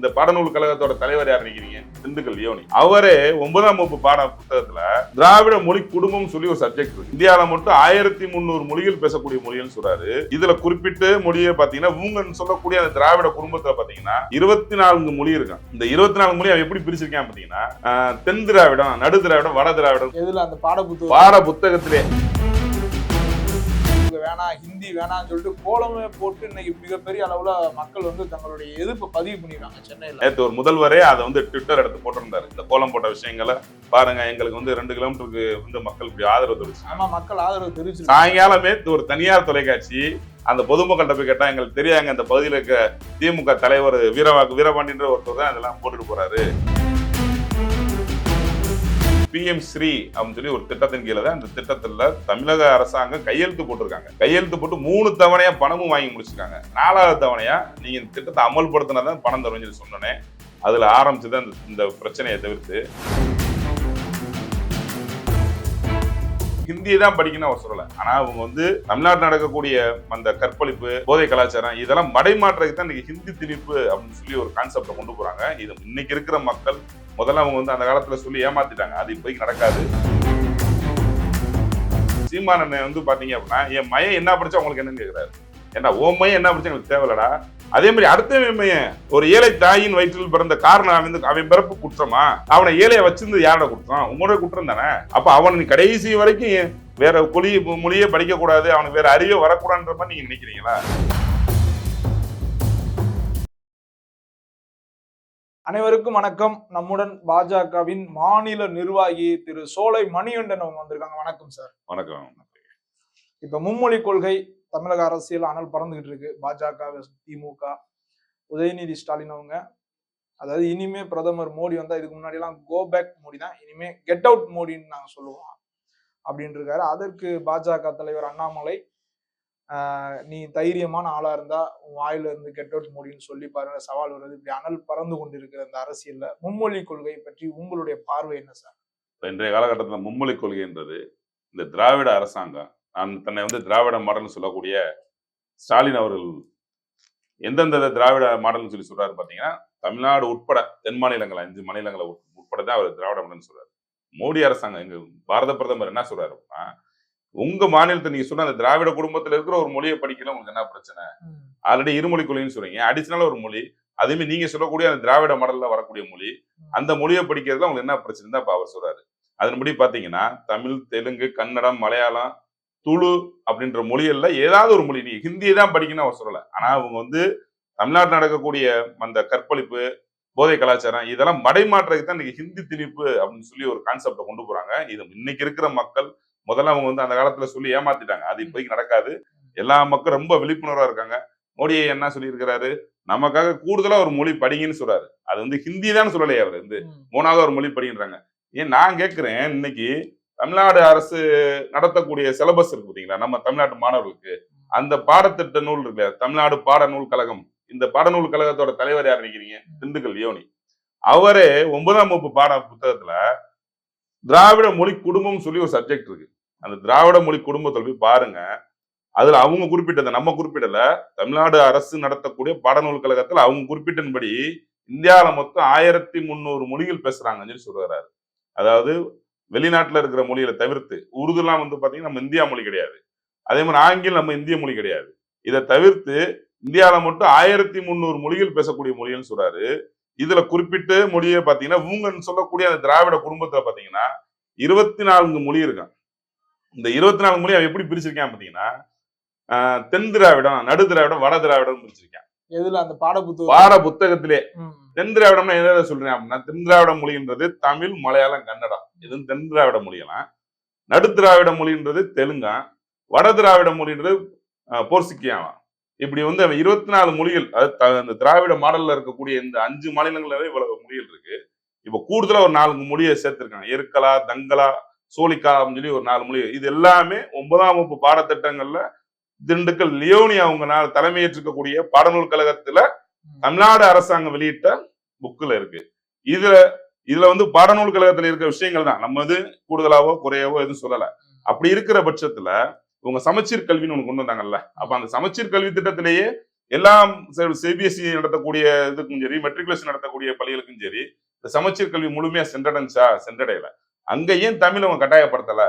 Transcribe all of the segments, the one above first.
இந்த பாடநூல் கழகத்தோட தலைவர் யார் நினைக்கிறீங்க? திண்டுக்கல் லியோனி அவரே ஒன்பதாம் வகுப்பு பாட புத்தகத்துல திராவிட மொழி குடும்பம் சொல்லி ஒரு சப்ஜெக்ட் இருக்கு. இந்தியாவில மட்டும் ஆயிரத்தி முந்நூறு மொழிகள் பேசக்கூடிய மொழிகள் சொல்றாரு. இதுல குறிப்பிட்டு மொழியை பாத்தீங்கன்னா இவங்க சொல்லக்கூடிய அந்த திராவிட குடும்பத்துல பாத்தீங்கன்னா இருபத்தி நான்கு மொழி இருக்கான் இந்த இருபத்தி நான்கு மொழி அவன் எப்படி பிரிச்சிருக்கான் பாத்தீங்கன்னா தென் திராவிடம் நடு திராவிடம் வட திராவிடம் பாட புத்தகம் பாட புத்தகத்திலே. வேணாம் ஹிந்தி வேணாம்னு சொல்லிட்டு கோலமே போட்டு இன்னைக்கு மிகப்பெரிய அளவுல மக்கள் வந்து தங்களுடைய எதிர்ப்பை பதிவு பண்ணிடுறாங்க சென்னையில. நேற்று ஒரு முதல்வரே அதை வந்து ட்விட்டர் எடுத்து போட்டிருந்தாரு. இந்த கோலம் போட்ட விஷயங்களை பாருங்க எங்களுக்கு வந்து ரெண்டு கிலோமீட்டருக்கு வந்து மக்கள் இப்படி ஆதரவு தெரிவிச்சு. ஆமா மக்கள் ஆதரவு தெரிவிச்சு சாயங்காலமே ஒரு தனியார் தொலைக்காட்சி. அந்த பொதுமக்கள்கிட்ட போய் கேட்டா எங்களுக்கு தெரியாங்க இந்த பகுதியில் இருக்க திமுக தலைவர் வீரவாக்கு வீரபாண்டின்ற ஒருத்தர் தான் இதெல்லாம் போட்டுட்டு போறாரு. பிஎம் ஸ்ரீ அப்படின்னு சொல்லி ஒரு திட்டத்தின் கீழே தான் இந்த திட்டத்தில் தமிழக அரசாங்கம் கையெழுத்து போட்டிருக்காங்க. கையெழுத்து போட்டு மூணு தவணையா பணமும் வாங்கி முடிச்சிருக்காங்க. நாலாவது தவணையா நீங்க இந்த திட்டத்தை அமல்படுத்தினா தான் பணம் தரும்னு சொல்லி சொன்னோன்னே அதுல ஆரம்பிச்சது தான் இந்த பிரச்சனையை தவிர்த்து. ஹிந்தியை தான் படிக்கணும் அவர் சொல்லலை. ஆனால் அவங்க வந்து தமிழ்நாட்டில் நடக்கக்கூடிய அந்த கற்பழிப்பு போதை கலாச்சாரம் இதெல்லாம் மடைமாற்றத்துக்கு தான் இன்னைக்கு ஹிந்தி திணிப்பு அப்படின்னு சொல்லி ஒரு கான்செப்டை கொண்டு போகிறாங்க இது இன்னைக்கு இருக்கிற மக்கள் முதல்ல அவங்க வந்து அந்த காலத்தில் சொல்லி ஏமாத்திட்டாங்க. அது இப்போதைக்கு நடக்காது. சீமான் வந்து பார்த்தீங்க அப்படின்னா என் மையம் என்ன படிச்சா அவங்களுக்கு என்னன்னு கேட்குறாரு ஏன்னா ஓ மையம் என்ன படிச்சா எனக்கு தேவையில்லடா. அதே மாதிரி அடுத்த மையம் ஒரு ஏழை தாயின் வயிற்றில் பிறந்த காரணம் அவன் அவன் பிறப்பு குற்றமா? அவனை ஏழையை வச்சிருந்து யாரோட குற்றம்? உங்களோட குற்றம் தானே? அப்ப அவன் கடைசி வரைக்கும் வேற மொழி மொழியே படிக்க கூடாது அவனுக்கு வேற அறிவே வரக்கூடாதுன்ற மாதிரி நீங்க நினைக்கிறீங்களா? அனைவருக்கும் வணக்கம். நம்முடன் பாஜகவின் மாநில நிர்வாகி திரு சோலை மணிகண்டன் அவங்க வந்திருக்காங்க. வணக்கம் சார். வணக்கம். இப்ப மும்மொழி கொள்கை தமிழக அரசியல் அனல் பறந்துகிட்டு இருக்கு பாஜக திமுக உதயநிதி ஸ்டாலின் அவங்க. அதாவது இனிமே பிரதமர் மோடி வந்தா இதுக்கு முன்னாடி எல்லாம் கோ பேக் மோடி தான். இனிமே கெட் அவுட் மோடின்னு நாங்க சொல்லுவோம் அப்படின்னு இருக்காரு அதற்கு பாஜக தலைவர் அண்ணாமலை நீ தைரியமான ஆளா இருந்தா உன் வாயில இருந்து கெட் அவுட் மோடின்னு சொல்லி பாருங்க. சவால் வருது. இப்படி அனல் பறந்து கொண்டிருக்கிற இந்த அரசியல்ல மும்மொழி கொள்கை பற்றி உங்களுடைய பார்வை என்ன சார்? இன்றைய காலகட்டத்தில் மும்மொழி கொள்கைன்றது இந்த திராவிட அரசாங்கம் தன்னை வந்து திராவிட மாடல்னு சொல்லக்கூடிய ஸ்டாலின் அவர்கள் எந்தெந்த திராவிட மாடல்னு சொல்லி சொல்றாரு பாத்தீங்கன்னா தமிழ்நாடு உட்பட தென் மாநிலங்கள் அஞ்சு மாநிலங்களை உட்- உட்பட தான் அவர் திராவிட மாடல்னு சொல்றாரு. மோடி அரசாங்கம் எங்க பாரத பிரதமர் என்ன சொல்றாரு அப்படின்னா உங்க மாநிலத்தை நீங்க சொன்ன அந்த திராவிட குடும்பத்துல இருக்கிற ஒரு மொழியை படிக்கல உங்களுக்கு என்ன பிரச்சனை? ஆல்ரெடி இருமொழி கொள்கைன்னு சொல்றீங்க. அடிஷனலா ஒரு மொழி அதேமே நீங்க சொல்லக்கூடிய அந்த திராவிட மாடல்ல வரக்கூடிய மொழி அந்த மொழியை படிக்கிறதுல உங்களுக்கு என்ன பிரச்சனை தான் அவர் சொல்றாரு. அதன்படி பாத்தீங்கன்னா தமிழ் தெலுங்கு கன்னடம் மலையாளம் துளு அப்படின்ற மொழிகள்ல ஏதாவது ஒரு மொழி. நீ ஹிந்தியை தான் படிக்கணும் அவர் சொல்லல. ஆனா அவங்க வந்து தமிழ்நாட்டில் நடக்கக்கூடிய அந்த கற்பழிப்பு போதை கலாச்சாரம் இதெல்லாம் மடைமாற்றத்துக்கு தான் இன்னைக்கு ஹிந்தி திணிப்பு அப்படின்னு சொல்லி ஒரு கான்செப்டை கொண்டு போறாங்க. இது இன்னைக்கு இருக்கிற மக்கள் முதல்ல அவங்க வந்து அந்த காலத்துல சொல்லி ஏமாத்திட்டாங்க. அது இப்போதைக்கு நடக்காது. எல்லா மக்களும் ரொம்ப விழிப்புணர்வா இருக்காங்க. மோடி என்ன சொல்லியிருக்கிறாரு? நமக்காக கூடுதலா ஒரு மொழி படிங்கன்னு சொல்றாரு. அது வந்து ஹிந்தி தான் சொல்லலையே அவர். வந்து மூணாவது ஒரு மொழி படின்றாங்க. ஏன் நான் கேட்கிறேன் இன்னைக்கு தமிழ்நாடு அரசு நடத்தக்கூடிய சிலபஸ் இருக்கு பாத்தீங்களா? நம்ம தமிழ்நாட்டு மாணவர்களுக்கு. அந்த பாடத்திட்ட நூல் இருக்குல்ல தமிழ்நாடு பாடநூல் கழகம். இந்த பாடநூல் கழகத்தோட தலைவர் யார் நினைக்கிறீங்க? திண்டுக்கல் யோனி. அவரே ஒன்பதாம் வகுப்பு பாட புத்தகத்துல திராவிட மொழி குடும்பம் சொல்லி ஒரு சப்ஜெக்ட் இருக்கு. அந்த திராவிட மொழி குடும்பத்தில் போய் பாருங்க. அதுல அவங்க குறிப்பிட்டதை நம்ம குறிப்பிடல. தமிழ்நாடு அரசு நடத்தக்கூடிய பாடநூல் கழகத்துல அவங்க குறிப்பிட்டபடி இந்தியாவில மொத்தம் ஆயிரத்தி முந்நூறு மொழிகள் பேசுறாங்கன்னு சொல்லி சொல்றாரு. அதாவது வெளிநாட்டுல இருக்கிற மொழிகளை தவிர்த்து உருதுலாம் வந்து பாத்தீங்கன்னா நம்ம இந்தியா மொழி கிடையாது. அதே மாதிரி ஆங்கிலம் நம்ம இந்திய மொழி கிடையாது. இதை தவிர்த்து இந்தியாவில் மட்டும் ஆயிரத்தி முந்நூறு மொழிகள் பேசக்கூடிய மொழிகள்னு சொல்றாரு. இதுல குறிப்பிட்டு மொழியை பாத்தீங்கன்னா ஊங்கன்னு சொல்லக்கூடிய அந்த திராவிட குடும்பத்துல பாத்தீங்கன்னா இருபத்தி நான்கு மொழி இருக்கான் இந்த இருபத்தி நாலு மொழி அவன் எப்படி பிரிச்சிருக்கான் பாத்தீங்கன்னா ஆஹ் தென் திராவிடம் நடு திராவிடம் வட திராவிடம் பிரிச்சிருக்கான். எதுல அந்த பாட புத்தகம் பாட புத்தகத்திலே. தென் திராவிடம்னா என்ன சொல்றேன் அப்படின்னா தென் திராவிட மொழின்றது தமிழ் மலையாளம் கன்னடம் இது தென் திராவிட மொழியெல்லாம் நடு திராவிட மொழின்றது தெலுங்கா. வட திராவிட மொழின்றது அஹ், போர்ச்சுக்கியாவா இப்படி வந்து அவன் இருபத்தி நாலு மொழிகள் அது த- இந்த திராவிட மாடல்ல இருக்கக்கூடிய இந்த அஞ்சு மாநிலங்கள்ல இவ்வளவு மொழிகள் இருக்கு. இப்போ கூடுதலா ஒரு நாலு மொழியை சேர்த்திருக்காங்க. எருக்கலா தங்கலா அப்படின்னு சொல்லி ஒரு நாலு மொழி இது எல்லாமே ஒன்பதாம் வகுப்பு பாடத்திட்டங்கள்ல திண்டுக்கல் லியோனி அவங்க நாள் தலைமையேற்றிருக்கக்கூடிய பாடநூல் கழகத்துல தமிழ்நாடு அரசாங்கம் வெளியிட்ட புக்ல இருக்கு. இதுல இதுல வந்து பாடநூல் கழகத்துல இருக்கிற விஷயங்கள் தான். நம்ம இது கூடுதலாவோ குறையவோ எதுவும் சொல்லல. அப்படி இருக்கிற பட்சத்துல இவங்க சமச்சீர் கல்வின்னு ஒண்ணு கொண்டு வந்தாங்கல்ல. அப்ப அந்த சமச்சீர் கல்வி திட்டத்திலேயே எல்லாம் சிபிஎஸ்சி E நடத்தக்கூடிய இதுக்கும் சரி மெட்ரிகுலேஷன் நடத்தக்கூடிய பள்ளிகளுக்கும் சரி இந்த சமச்சீர் கல்வி முழுமையா சென்றடைஞ்சா சென்றடையல. அங்க ஏன் தமிழ் அவங்க கட்டாயப்படுத்தல?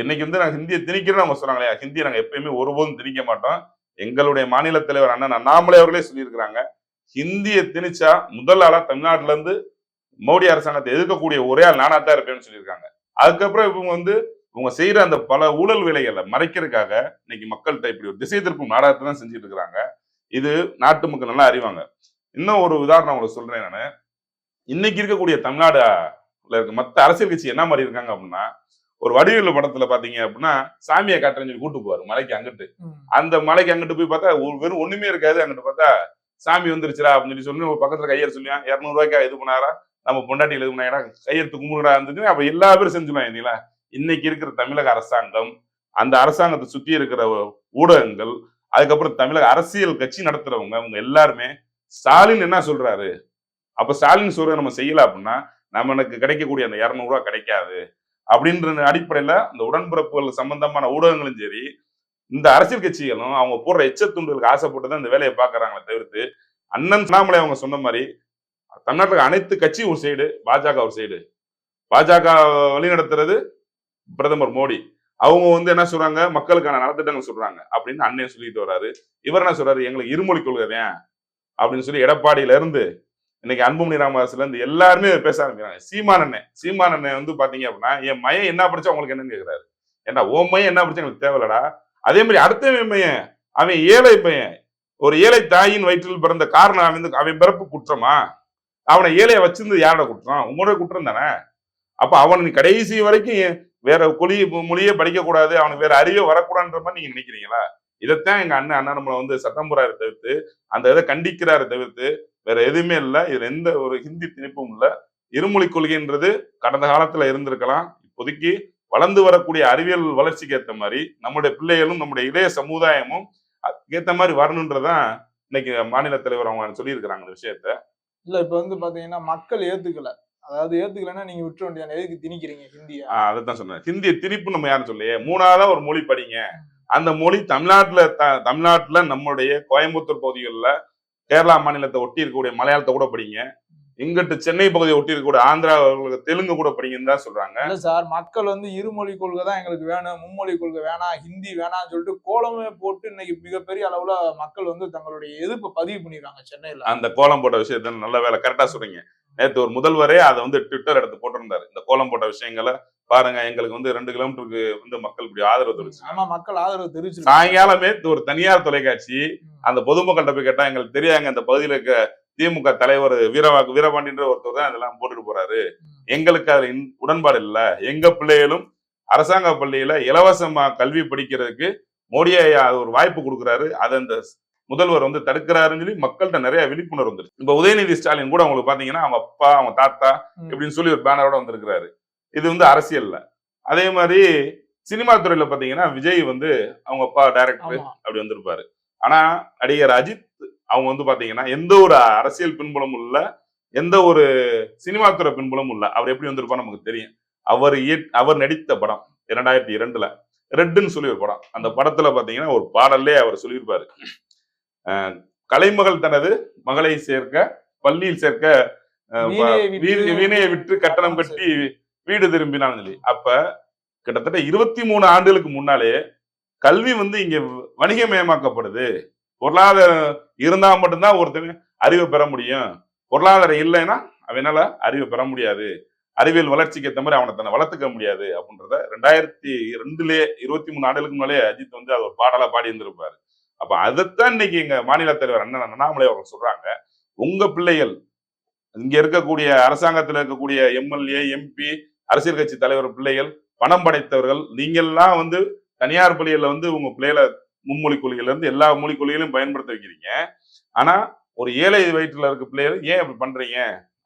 இன்னைக்கு வந்து நாங்கள் ஹிந்தியை திணிக்கிறோம் அவங்க சொல்கிறாங்க இல்லையா ஹிந்தியை நாங்கள் எப்பயுமே ஒருபோதும் திணிக்க மாட்டோம். எங்களுடைய மாநில தலைவர் அண்ணன் அண்ணாமலை அவர்களே சொல்லியிருக்கிறாங்க. ஹிந்தியை திணிச்சா முதல் ஆளா தமிழ்நாட்டுல இருந்து மோடி அரசாங்கத்தை எதிர்க்கக்கூடிய ஒரே ஆள் நானா தான் இருப்பேன்னு சொல்லியிருக்காங்க. அதுக்கப்புறம் இவங்க வந்து இவங்க செய்யற அந்த பல ஊழல் வேலைகளை மறைக்கிறதுக்காக இன்னைக்கு மக்கள்கிட்ட இப்படி ஒரு திசை திருப்பும் நாடகத்தை தான் செஞ்சுட்டு இருக்கிறாங்க. இது நாட்டு மக்கள் நல்லா அறிவாங்க. இன்னும் ஒரு உதாரணம் உங்களுக்கு சொல்றேன் நான். இன்னைக்கு இருக்கக்கூடிய தமிழ்நாடுல இருக்க மற்ற அரசியல் கட்சி என்ன மாதிரி இருக்காங்க அப்படின்னா ஒரு வடிவேலு படத்துல பாத்தீங்க அப்படின்னா சாமியை காட்டுறேன்னு சொல்லி கூட்டு போவாரு மலைக்கு அங்கிட்டு. அந்த மலைக்கு அங்கிட்டு போய் பார்த்தா வெறும் ஒண்ணுமே இருக்காது அங்கிட்டு பார்த்தா சாமி வந்துருச்சுடா அப்படின்னு சொல்லி சொல்லி ஒரு பக்கத்துல கையெழுத்து சொல்லியா இருநூறு ரூபாய்க்கா இது பண்ணாரா? நம்ம பொண்டாட்டியில் இது பண்ணாடா கையெழுத்து கும்பிடுறா இருந்துச்சு அப்ப எல்லா பேரும் செஞ்சுக்கலாம் இல்லைங்களா? இன்னைக்கு இருக்கிற தமிழக அரசாங்கம் அந்த அரசாங்கத்தை சுத்தி இருக்கிற ஊடகங்கள் அதுக்கப்புறம் தமிழக அரசியல் கட்சி நடத்துறவங்க அவங்க எல்லாருமே ஸ்டாலின் என்ன சொல்றாரு? அப்ப ஸ்டாலின் சொல்ற நம்ம செய்யல அப்படின்னா நமக்கு கிடைக்கக்கூடிய அந்த இருநூறு கிடைக்காது. அப்படின்ற அடிப்படையில அந்த உடன்பிறப்புகள் சம்பந்தமான ஊடகங்களும் சரி இந்த அரசியல் கட்சிகளும் அவங்க போடுற எச்சத்துண்டுகளுக்கு ஆசைப்பட்டு தான் இந்த வேலையை பாக்குறாங்களே தவிர்த்து அண்ணன் அண்ணாமலை அவங்க சொன்ன மாதிரி தமிழ்நாட்டில் அனைத்து கட்சியும் ஒரு சைடு பாஜக ஒரு சைடு பாஜக வழிநடத்துறது பிரதமர் மோடி. அவங்க வந்து என்ன சொல்றாங்க? மக்களுக்கான நலத்திட்டங்கள் சொல்றாங்க அப்படின்னு அண்ணன் சொல்லிட்டு வர்றாரு. இவர் என்ன சொல்றாரு? எங்களுக்கு இருமொழி கொள்கை அப்படின்னு சொல்லி எடப்பாடியில இருந்து இன்னைக்கு அன்புமணி ராமதாஸ்ல இருந்து எல்லாருமே பேச ஆரம்பிக்கிறாங்க. சீமான் அண்ணன் சீமான் அண்ணன் வந்து பாத்தீங்க அப்படின்னா என் மையம் என்ன படிச்சா உங்களுக்கு என்னன்னு கேக்குறாரு. ஏன்னா ஓ மையம் என்ன படிச்சா எனக்கு தேவையில்லடா. அதே மாதிரி அடுத்த மையன் அவன் ஏழை பையன். ஒரு ஏழை தாயின் வயிற்றில் பிறந்த காரணம் அவன் வந்து- அவன் பிறப்பு குற்றமா? அவனை ஏழையை வச்சிருந்து யாரோட குற்றம்? உங்களோட குற்றம் தானே? அப்ப அவன் கடைசி வரைக்கும் வேற கொலி மொழியே படிக்க கூடாது அவனுக்கு வேற அறிவே வரக்கூடாதுன்ற மாதிரி நீங்க நினைக்கிறீங்களா? இதைத்தான் எங்க அண்ணன் அண்ணன் நம்மளை வந்து சட்டம்புறாரு தவிர்த்து அந்த இதை கண்டிக்கிறாரு தவிர்த்து வேற எதுவுமே இல்ல. இதுல எந்த ஒரு ஹிந்தி திணிப்பும் இல்ல. இருமொழி கொள்கைன்றது கடந்த காலத்துல இருந்திருக்கலாம். இப்போதைக்கு வளர்ந்து வரக்கூடிய அறிவியல் வளர்ச்சிக்கு ஏத்த மாதிரி நம்முடைய பிள்ளைகளும் நம்முடைய இளைய சமுதாயமும் ஏத்த மாதிரி வரணுன்றதான் இன்னைக்கு மாநில தலைவர் அவங்க சொல்லியிருக்கிறாங்க இந்த விஷயத்த. இல்ல இப்ப வந்து பாத்தீங்கன்னா மக்கள் ஏத்துக்கல. அதாவது ஏத்துக்கலைன்னா நீங்க விட்டுற வேண்டியது எதுக்கு திணிக்கிறீங்க ஹிந்திய? அதைத்தான் சொன்னேன். ஹிந்திய திணிப்பு நம்ம யாரும் சொல்லையே மூணாவதா ஒரு மொழி படிங்க. அந்த மொழி தமிழ்நாட்டுல தமிழ்நாட்டுல நம்முடைய கோயம்புத்தூர் பகுதிகளில் கேரளா மாநிலத்தை ஒட்டி இருக்கக்கூடிய மலையாளத்தை கூட படிங்க. இங்கிட்டு சென்னை பகுதியை ஒட்டி இருக்கக்கூடிய ஆந்திரா தெலுங்கு கூட படிங்கன்னு தான் சொல்றாங்க. இல்ல சார் மக்கள் வந்து இருமொழி கொள்கை தான் எங்களுக்கு வேணும். மும்மொழி கொள்கை வேணாம் ஹிந்தி வேணாம்னு சொல்லிட்டு கோலமே போட்டு இன்னைக்கு மிகப்பெரிய அளவுல மக்கள் வந்து தங்களுடைய எதிர்ப்பை பதிவு பண்ணிடுறாங்க சென்னையில. அந்த கோலம் போட்ட விஷயத்த நல்ல வேலை. கரெக்டா சொல்றீங்க நேத்து ஒரு முதல்வரே அதை வந்து ட்விட்டர் எடுத்து போட்டிருந்தாரு. இந்த கோலம் போட்ட விஷயங்களை பாருங்க எங்களுக்கு வந்து ரெண்டு கிலோமீட்டருக்கு வந்து மக்கள் இப்படி ஆதரவு தெரிவிச்சு ஆமா மக்கள் ஆதரவு தெரிவிச்சிருக்காங்க. சாயங்காலமே ஒரு தனியார் தொலைக்காட்சி அந்த பொதுமக்கள்கிட்ட போய் கேட்டா எங்களுக்கு தெரியாங்க இந்த பகுதியில இருக்க திமுக தலைவர் வீரவாக்கு வீரபாண்டின்ற ஒருத்தர் தான் இதெல்லாம் போட்டுட்டு போறாரு. எங்களுக்கு அதுல உடன்பாடு இல்ல. எங்க பிள்ளைகளும் அரசாங்க பள்ளியில இலவசமா கல்வி படிக்கிறதுக்கு மோடி ஐயா அது ஒரு வாய்ப்பு கொடுக்குறாரு. அதை அந்த முதல்வர் வந்து தடுக்கிறாருன்னு சொல்லி மக்கள்கிட்ட நிறைய விழிப்புணர்வு வந்துருச்சு. இப்ப உதயநிதி ஸ்டாலின் கூட உங்களுக்கு பாத்தீங்கன்னா அவங்க அப்பா அவங்க தாத்தா. இப்படின்னு சொல்லி ஒரு பேனரோட வந்திருக்கிறாரு. இது வந்து அரசியல்ல அதே மாதிரி சினிமா துறையில பாத்தீங்கன்னா விஜய் வந்து அவங்க அப்பா டைரக்டர் அப்படி வந்திருப்பாரு. ஆனா நடிகர் அஜித் அவங்க வந்து பாத்தீங்கன்னா எந்த ஒரு அரசியல் பின்புலமும் இல்ல எந்த ஒரு சினிமா துறை பின்புலமும் இல்ல. அவர் எப்படி வந்திருப்பாரு நமக்கு தெரியும். அவர் அவர் நடித்த படம் இரண்டாயிரத்தி இரண்டுல ரெட்டுன்னு சொல்லி ஒரு படம். அந்த படத்துல பாத்தீங்கன்னா ஒரு பாடல்லே அவர் சொல்லியிருப்பாரு. கலைமகள் தனது மகளை சேர்க்க பள்ளியில் சேர்க்க வீணையை விற்று- வீ- வீணையை விற்று கட்டணம் கட்டி வீடு திரும்பினான்னு சொல்லி. அப்ப கிட்டத்தட்ட இருபத்தி மூணு ஆண்டுகளுக்கு முன்னாலே கல்வி வந்து இங்க வணிகமயமாக்கப்படுது. பொருளாதாரம் இருந்தா மட்டும்தான் ஒருத்தன் அறிவை பெற முடியும். பொருளாதாரம் இல்லைன்னா அவனால அறிவை பெற முடியாது. அறிவியல் வளர்ச்சிக்கு ஏற்ற மாதிரி அவனை தன்னை வளர்த்துக்க முடியாது அப்படின்றத ரெண்டாயிரத்தி ரெண்டுலயே இருபத்தி மூணு ஆண்டுகளுக்கு முன்னாலே அஜித் வந்து அது ஒரு பாடலா பாடி இருந்திருப்பாரு. அப்ப அதைத்தான் இன்னைக்கு எங்க மாநில தலைவர் அண்ணன் அண்ணாமலை அவர்கள் சொல்றாங்க. உங்க பிள்ளைகள் இங்க இருக்கக்கூடிய அரசாங்கத்துல இருக்கக்கூடிய எம்எல்ஏ எம்பி அரசியல் கட்சி தலைவர் பிள்ளைகள் பணம் படைத்தவர்கள் நீங்கள்லாம் வந்து தனியார் பள்ளியில் வந்து உங்க பிள்ளைகளை மும்மொழி கொள்கையிலேருந்து எல்லா மொழி கொள்கைகளையும் பயன்படுத்த வைக்கிறீங்க. ஆனால் ஒரு ஏழை வயிற்றில் இருக்க பிள்ளைகள் ஏன் அப்படி பண்ணுறீங்க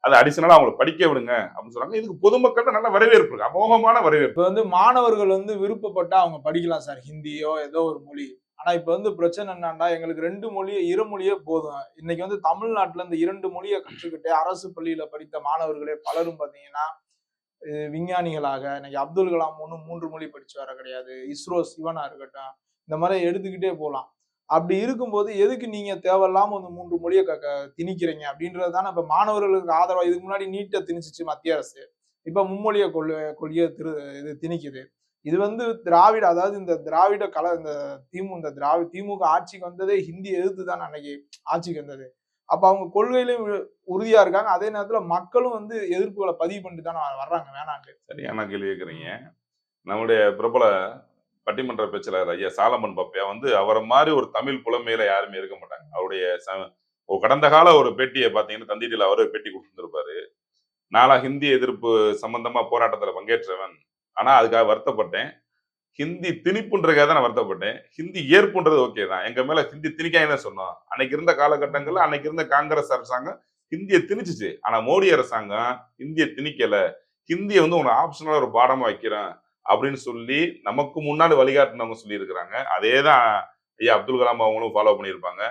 அதை அடிஷனலாக அவங்களை படிக்க விடுங்க அப்படின்னு சொல்றாங்க. இதுக்கு பொதுமக்கள்கிட்ட நல்ல வரவேற்பு இருக்கு. அமோகமான வரவேற்பு. வந்து மாணவர்கள் வந்து விருப்பப்பட்டா அவங்க படிக்கலாம் சார். ஹிந்தியோ ஏதோ ஒரு மொழி. ஆனா இப்ப வந்து பிரச்சனை என்னன்னா எங்களுக்கு ரெண்டு மொழியே இரு மொழியே போதும். இன்னைக்கு வந்து தமிழ்நாட்டுல இந்த இரண்டு மொழியை கற்றுக்கிட்டு அரசு பள்ளியில படித்த மாணவர்களே பலரும் பாத்தீங்கன்னா விஞ்ஞானிகளாக இன்னைக்கு அப்துல் கலாம் ஒன்றும் மூன்று மொழி படிச்சு வர கிடையாது. இஸ்ரோ சிவனா இருக்கட்டும் இந்த மாதிரி எடுத்துக்கிட்டே போகலாம் அப்படி இருக்கும்போது எதுக்கு நீங்க தேவையில்லாம வந்து மூன்று மொழியை க- க- திணிக்கிறீங்க? அப்படின்றது தானே இப்ப மாணவர்களுக்கு ஆதரவா இதுக்கு முன்னாடி நீட்டை திணிச்சிச்சு மத்திய அரசு. இப்ப மும்மொழியை கொள் கொள்கையை திரு இது திணிக்குது. இது வந்து திராவிட அதாவது இந்த திராவிட கல இந்த திமு இந்த திராவி திமுக ஆட்சிக்கு வந்ததே ஹிந்தி எதிர்த்து தான் அன்னைக்கு ஆட்சிக்கு வந்தது. அப்ப அவங்க கொள்கையிலும் உறுதியாக உறுதியா இருக்காங்க. அதே நேரத்துல மக்களும் வந்து எதிர்ப்புகளை பதிவு பண்ணிட்டு தானே வர்றாங்க வேணாங்க சரியான கேள்வி கேட்குறீங்க. நம்முடைய பிரபல பட்டிமன்ற பேச்சாளர் ஐயா சாலமன் பப்பையா வந்து அவரை மாதிரி ஒரு தமிழ் புலமையில யாருமே இருக்க மாட்டாங்க. அவருடைய ச- கடந்த கால ஒரு பேட்டியை பார்த்தீங்கன்னா தந்திட்டியில் அவரே பேட்டி கொடுத்துருப்பாரு நாளா ஹிந்தி எதிர்ப்பு சம்பந்தமா போராட்டத்தில் பங்கேற்றவன். ஆனா அதுக்காக வருத்தப்பட்டேன். ஹிந்தி திணிப்புன்றதுக்காக தான் நான் வருத்தப்பட்டேன். ஹிந்தி ஏற்புன்றது ஓகே தான். எங்க மேல ஹிந்தி திணிக்காங்க தான் சொன்னோம். அன்னைக்கு இருந்த காலகட்டங்கள்ல அன்னைக்கு இருந்த காங்கிரஸ் அரசாங்கம் ஹிந்தியை திணிச்சிச்சு. ஆனா மோடி அரசாங்கம் ஹிந்தியை திணிக்கல. ஹிந்தியை வந்து ஒரு ஆப்ஷனலா ஒரு பாடமா வைக்கிறேன் அப்படின்னு சொல்லி நமக்கு முன்னாடி வழிகாட்டினவங்க சொல்லி இருக்கிறாங்க அதே தான் ஐயா அப்துல் கலாம் அவங்களும் ஃபாலோ பண்ணியிருப்பாங்க.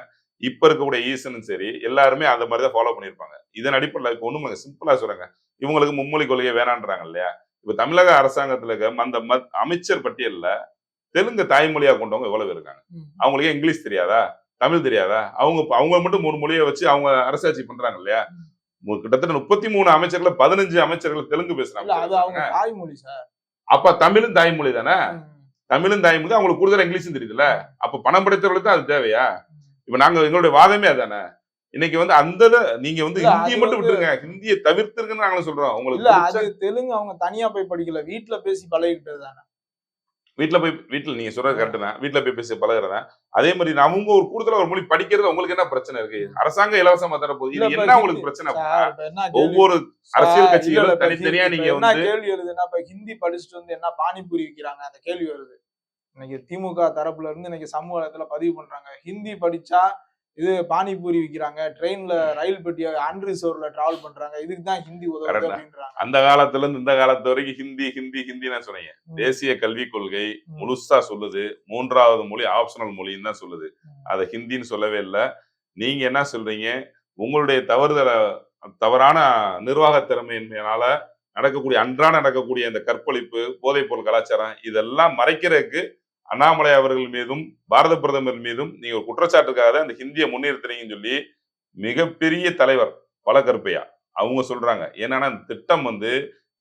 இப்ப இருக்கக்கூடிய ஈசனும் சரி எல்லாருமே அந்த மாதிரி தான் ஃபாலோ பண்ணியிருப்பாங்க. இதன் அடிப்படையில் இப்போ ஒண்ணும் சிம்பிளா சொல்றாங்க. இவங்களுக்கு மும்மொழி கொள்கையை வேணான்றாங்க இல்லையா? இப்ப தமிழக அரசாங்கத்துல இருக்க அந்த அமைச்சர் பட்டியல்ல தெலுங்கு தாய்மொழியா கொண்டவங்க எவ்வளவு இருக்காங்க? அவங்களுக்கு ஏன் இங்கிலீஷ் தெரியாதா? தமிழ் தெரியாதா? அவங்க அவங்க மட்டும் மூணு மொழியை வச்சு அவங்க அரசாட்சி பண்றாங்க இல்லையா? கிட்டத்தட்ட முப்பத்தி மூணு அமைச்சர்ல பதினஞ்சு அமைச்சர்கள் தெலுங்கு பேசுறாங்க. தாய்மொழி சார். அப்ப தமிழும் தாய்மொழி தானே? தமிழும் தாய்மொழி அவங்களுக்கு கூடுதல் இங்கிலீஷும் தெரியுதுல்ல? அப்ப பணம் படைத்தவர்களுக்கு அது தேவையா? இப்ப நாங்க எங்களுடைய வாதமே அதானே? இன்னைக்கு வந்து அந்த நீங்க வந்து ஹிந்தியை மட்டும் விட்டுருங்க. ஹிந்தியை தவிர்த்துருங்கன்னு நாங்களும் சொல்றோம். உங்களுக்கு அது தெலுங்கு அவங்க தனியா போய் படிக்கல. வீட்ல பேசி பழகிக்கிட்டது தானே. வீட்ல போய் வீட்ல நீங்க சொல்றது கரெக்ட் தான். வீட்ல போய் பேசி பழகுறதா அதே மாதிரி அவங்க ஒரு கூடுதலா ஒரு மொழி படிக்கிறது உங்களுக்கு என்ன பிரச்சனை இருக்கு? அரசாங்கம் இலவசமா தரப்போகுது இது என்ன உங்களுக்கு பிரச்சனை? என்ன ஒவ்வொரு அரசியல் கட்சிகளும் தனித்தனியா நீங்க என்ன வந்து கேள்வி வருதுன்னா இப்ப ஹிந்தி படிச்சுட்டு வந்து என்ன பானிபூரி விக்கிறாங்க? அந்த கேள்வி வருது. இன்னைக்கு திமுக தரப்புல இருந்து இன்னைக்கு சமூக வலைதளத்துல பதிவு பண்றாங்க. ஹிந்தி படிச்சா இது பானிபூரி விக்கிறாங்க ட்ரெயின்ல ரயில் பெட்டிய அன்ரிசர்வ்ல டிராவல் பண்றாங்க இதுக்கு தான் ஹிந்தி உதவுது. அப்படின்றாங்க. அந்த காலத்துல இருந்து இந்த காலத்து வரைக்கும் ஹிந்தி ஹிந்தி ஹிந்தி நான் சொன்னீங்க தேசிய கல்விக் கொள்கை முழுசா சொல்லுது. மூன்றாவது மொழி ஆப்ஷனல் மொழின்னு தான் சொல்லுது. அதை ஹிந்தின்னு சொல்லவே இல்லை. நீங்க என்ன சொல்றீங்க? உங்களுடைய தவறுதல தவறான நிர்வாக திறமையினால நடக்கக்கூடிய அன்றாட நடக்கக்கூடிய இந்த கற்பழிப்பு போதைப் பொருள் கலாச்சாரம் இதெல்லாம் மறைக்கிறதுக்கு அண்ணாமலை அவர்கள் மீதும் பாரத பிரதமர் மீதும் நீங்க குற்றச்சாட்டுக்காக தான் இந்த ஹிந்தியை முன்னிறுத்துறீங்கன்னு சொல்லி மிகப்பெரிய தலைவர் பல கருப்பையா அவங்க சொல்றாங்க. என்னன்னா அந்த திட்டம் வந்து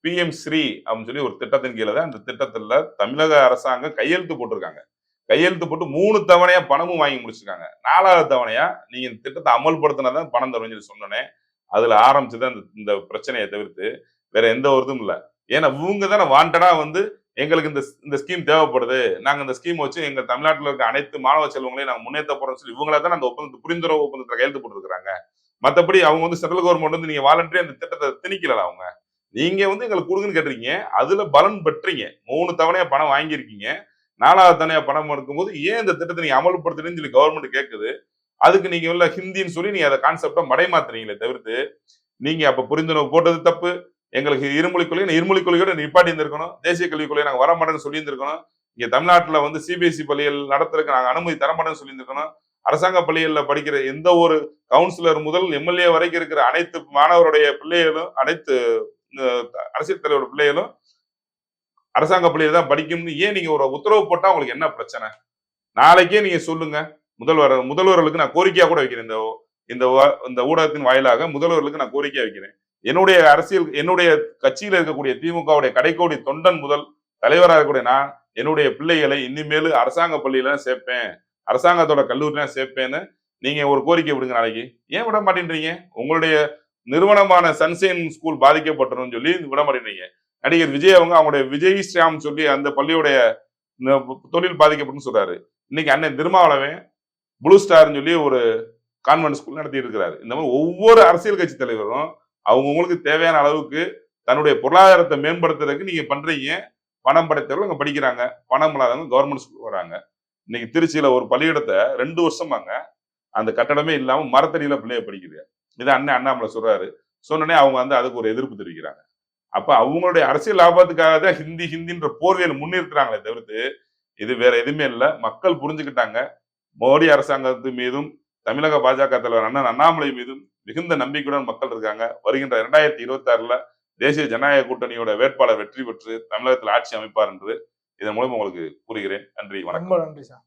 பிஎம் ஸ்ரீ அப்படின்னு சொல்லி ஒரு திட்டத்தின் கீழே தான் அந்த திட்டத்துல தமிழக அரசாங்கம் கையெழுத்து போட்டிருக்காங்க. கையெழுத்து போட்டு மூணு தவணையா பணமும் வாங்கி முடிச்சிருக்காங்க. நாலாவது தவணையா நீங்க இந்த திட்டத்தை அமல்படுத்தினாதான் பணம் தரும்னு சொல்லி சொன்னோன்னே அதுல ஆரம்பிச்சது அந்த இந்த பிரச்சனையை தவிர்த்து வேற எந்த ஒரு இதுவும் இல்லை. ஏன்னா இவங்க தானே வாண்டடா வந்து எங்களுக்கு இந்த இந்த ஸ்கீம் தேவைப்படுது. நாங்கள் இந்த ஸ்கீம் வச்சு எங்கள் தமிழ்நாட்டில் இருக்க அனைத்து மாணவ செல்வங்களையும் நாங்கள் முன்னேற்ற போகிறோம் சொல்லி இவங்கள தான் அந்த ஒப்பந்த புரிந்துணர்வு ஒப்பந்தத்தில் கையெழுத்து போட்டுருக்காங்க மற்றபடி அவங்க வந்து சென்ட்ரல் கவர்மெண்ட் வந்து நீங்கள் வாலண்டரி அந்த திட்டத்தை திணிக்கல அவங்க. நீங்கள் வந்து எங்களுக்கு கொடுங்கன்னு கேட்டிருக்கீங்க. அதில் பலன் பெற்றீங்க. மூணு தவணையாக பணம் வாங்கியிருக்கீங்க. நாலாவது தவணையாக பணம் எடுக்கும்போது ஏன் இந்த திட்டத்தை நீங்கள் அமல்படுத்துறீங்கன்னு சொல்லி கவர்மெண்ட் கேட்குது அதுக்கு நீங்கள் உள்ள ஹிந்தின்னு சொல்லி நீங்கள் அதை கான்செப்டை மடைமாத்துறீங்களே தவிர்த்து நீங்கள் அப்போ புரிந்துணர்வு போட்டது தப்பு. எங்களுக்கு இருமொழி கொள்கை இருமொழி கொள்கையோட நிப்பாட்டி இருந்திருக்கணும் தேசிய கல்விக் கொள்கை நாங்கள் வர மாட்டேன்னு சொல்லியிருந்திருக்கணும். இங்கே தமிழ்நாட்டில் வந்து சிபிஎஸ்சி பள்ளிகள் நடத்துறதுக்கு நாங்கள் அனுமதி தர சொல்லியிருந்திருக்கணும். அரசாங்க பள்ளிகளில் படிக்கிற எந்த ஒரு கவுன்சிலர் முதல் எம்எல்ஏ வரைக்கும் இருக்கிற அனைத்து மாணவருடைய பிள்ளைகளும் அனைத்து அரசியல் தலைவரோட பிள்ளைகளும் அரசாங்க பள்ளியில் தான் படிக்கும்னு ஏன் நீங்கள் ஒரு உத்தரவு போட்டால் உங்களுக்கு என்ன பிரச்சனை? நாளைக்கே நீங்கள் சொல்லுங்க. முதல்வர் முதல்வர்களுக்கு நான் கோரிக்கையாக கூட வைக்கிறேன். இந்த இந்த இந்த ஊடகத்தின் வாயிலாக முதல்வர்களுக்கு நான் கோரிக்கையாக வைக்கிறேன். என்னுடைய அரசியல் என்னுடைய கட்சியில் இருக்கக்கூடிய திமுகவுடைய கடைக்கோடி தொண்டன் முதல் தலைவராக இருக்கக்கூடிய நான் என்னுடைய பிள்ளைகளை இனிமேல் அரசாங்க பள்ளியில தான் சேர்ப்பேன். அரசாங்கத்தோட கல்லூரியெல்லாம் சேர்ப்பேன்னு நீங்க ஒரு கோரிக்கை விடுங்க நாளைக்கு. ஏன் விட மாட்டேன்றீங்க? உங்களுடைய நிறுவனமான சன்சைன் ஸ்கூல் பாதிக்கப்பட்டணும்னு சொல்லி விட மாட்டேன்றீங்க. நடிகர் விஜய் அவங்க அவங்களுடைய விஜய் ஸ்ரீராம் சொல்லி அந்த பள்ளியுடைய தொழில் பாதிக்கப்பட்டுன்னு சொல்றாரு. இன்னைக்கு அண்ணன் திருமாவளவன் ப்ளூ ஸ்டார்னு சொல்லி ஒரு கான்வென்ட் ஸ்கூல் நடத்திட்டு இருக்கிறாரு. இந்த மாதிரி ஒவ்வொரு அரசியல் கட்சி தலைவரும் அவங்கவுங்களுக்கு தேவையான அளவுக்கு தன்னுடைய பொருளாதாரத்தை மேம்படுத்துறதுக்கு நீங்க பண்றீங்க. பணம் படைத்தவர்கள் அங்கே படிக்கிறாங்க. பணம் இல்லாதவங்க கவர்மெண்ட் ஸ்கூல் வராங்க. இன்னைக்கு திருச்சியில ஒரு பள்ளியிடத்தை ரெண்டு வருஷமாங்க அந்த கட்டடமே இல்லாம மரத்தடியில பிள்ளைய படிக்குது. இதை அண்ணன் அண்ணாமலை சொல்றாரு. சொன்னோடனே அவங்க வந்து அதுக்கு ஒரு எதிர்ப்பு தெரிவிக்கிறாங்க. அப்ப அவங்களுடைய அரசியல் லாபத்துக்காக தான் ஹிந்தி ஹிந்தின்ற போர்வையில முன்னிறுத்துறாங்களே தவிர்த்து இது வேற எதுவுமே இல்லை. மக்கள் புரிஞ்சுக்கிட்டாங்க. மோடி அரசாங்கத்து மீதும் தமிழக பாஜக தலைவர் அண்ணன் அண்ணாமலை மீதும் மிகுந்த நம்பிக்கையுடன் மக்கள் இருக்காங்க. வருகின்ற இரண்டாயிரத்தி இருபத்தி ஆறுல தேசிய ஜனநாயக கூட்டணியோட வேட்பாளர் வெற்றி பெற்று தமிழகத்தில் ஆட்சி அமைப்பார் என்று இதன் மூலம் உங்களுக்கு கூறுகிறேன். நன்றி வணக்கம். நன்றி சார்.